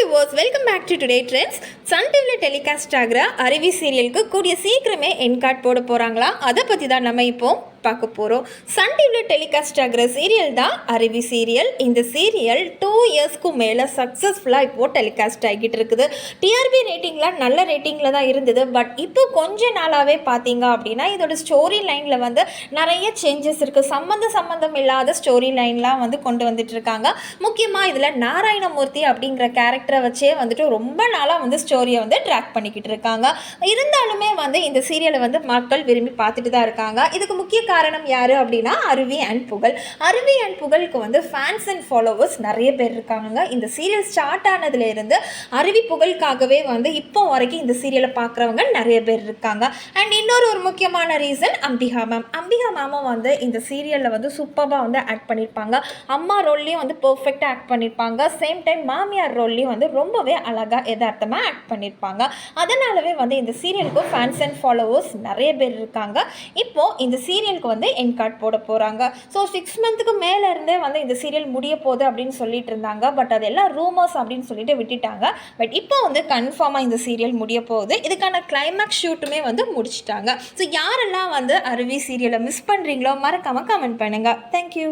Viewers welcome back to today trends Sun டிவியில் telecast ஆகிற அருவி சீரியலுக்கு கூடிய சீக்கிரமே என்கார்ட் போட போகிறாங்களா அதை பற்றி தான் நம்ம இப்போ பார்க்க போகிறோம் சன் டிவியில் டெலிகாஸ்ட் ஆகிற சீரியல் தான் அருவி சீரியல் இந்த சீரியல் டூ இயர்ஸ்க்கு மேலே சக்ஸஸ்ஃபுல்லாக இப்போது டெலிகாஸ்ட் ஆகிட்டு இருக்குது. டிஆர்பி ரேட்டிங்லாம் நல்ல ரேட்டிங்கில் தான் இருந்தது. பட் இப்போ கொஞ்ச நாளாகவே பார்த்தீங்க அப்படின்னா இதோட ஸ்டோரி லைனில் வந்து நிறைய சேஞ்சஸ் இருக்குது சம்மந்த சம்மந்தம் இல்லாத ஸ்டோரி லைன்லாம் வந்து கொண்டு வந்துட்டு இருக்காங்க. முக்கியமாக இதில் நாராயணமூர்த்தி அப்படிங்கிற கேரக்டரை வச்சே வந்துட்டு ரொம்ப நாளாக வந்து ஸ்டோரியை வந்து ட்ராக் பண்ணிக்கிட்டு இருக்காங்க. இருந்தாலுமே வந்து இந்த சீரியலை வந்து மக்கள் விரும்பி பார்த்துட்டு தான் இருக்காங்க. இதுக்கு முக்கிய காரணம் யார் அப்படின்னா அருவி அண்ட் புகழ். அருவி அண்ட் புகழுக்கு வந்து ஃபேன்ஸ் அண்ட் ஃபாலோவர்ஸ் நிறைய பேர் இருக்காங்க இந்த சீரியல் ஸ்டார்ட் ஆனதுலேருந்து அருவி புகழுக்காகவே வந்து இப்போ வரைக்கும் இந்த சீரியலை பார்க்குறவங்க நிறைய பேர் இருக்காங்க. அண்ட் இன்னொரு ஒரு முக்கியமான ரீசன் அம்பிகா மேம் அம்பிகா மேமும் வந்து இந்த சீரியலில் வந்து சூப்பராக வந்து ஆக்ட் பண்ணியிருப்பாங்க அம்மா ரோல்லையும் வந்து பர்ஃபெக்டாக ஆக்ட் பண்ணியிருப்பாங்க சேம் டைம் மாமியார் ரோல்லையும் வந்து ரொம்பவே அழகாக எதார்த்தமாக ஆக்ட் பண்ணியிருப்பாங்க அதனாலவே வந்து இந்த சீரியலுக்கு ஃபேன்ஸ் அண்ட் ஃபாலோவர்ஸ் நிறைய பேர் இருக்காங்க. இப்போது இந்த சீரியல் சீரியலுக்கு வந்து என் போட போகிறாங்க ஸோ சிக்ஸ் மந்த்துக்கு மேலே இருந்தே வந்து இந்த சீரியல் முடிய போகுது அப்படின்னு சொல்லிட்டு இருந்தாங்க. பட் அதெல்லாம் ரூமர்ஸ் அப்படின்னு சொல்லிட்டு விட்டுட்டாங்க. பட் இப்போ வந்து கன்ஃபார்மாக இந்த சீரியல் முடிய போகுது. இதுக்கான கிளைமேக்ஸ் ஷூட்டுமே வந்து முடிச்சிட்டாங்க. ஸோ யாரெல்லாம் வந்து அருவி சீரியலை மிஸ் பண்ணுறீங்களோ மறக்காமல் கமெண்ட் பண்ணுங்கள் தேங்க்யூ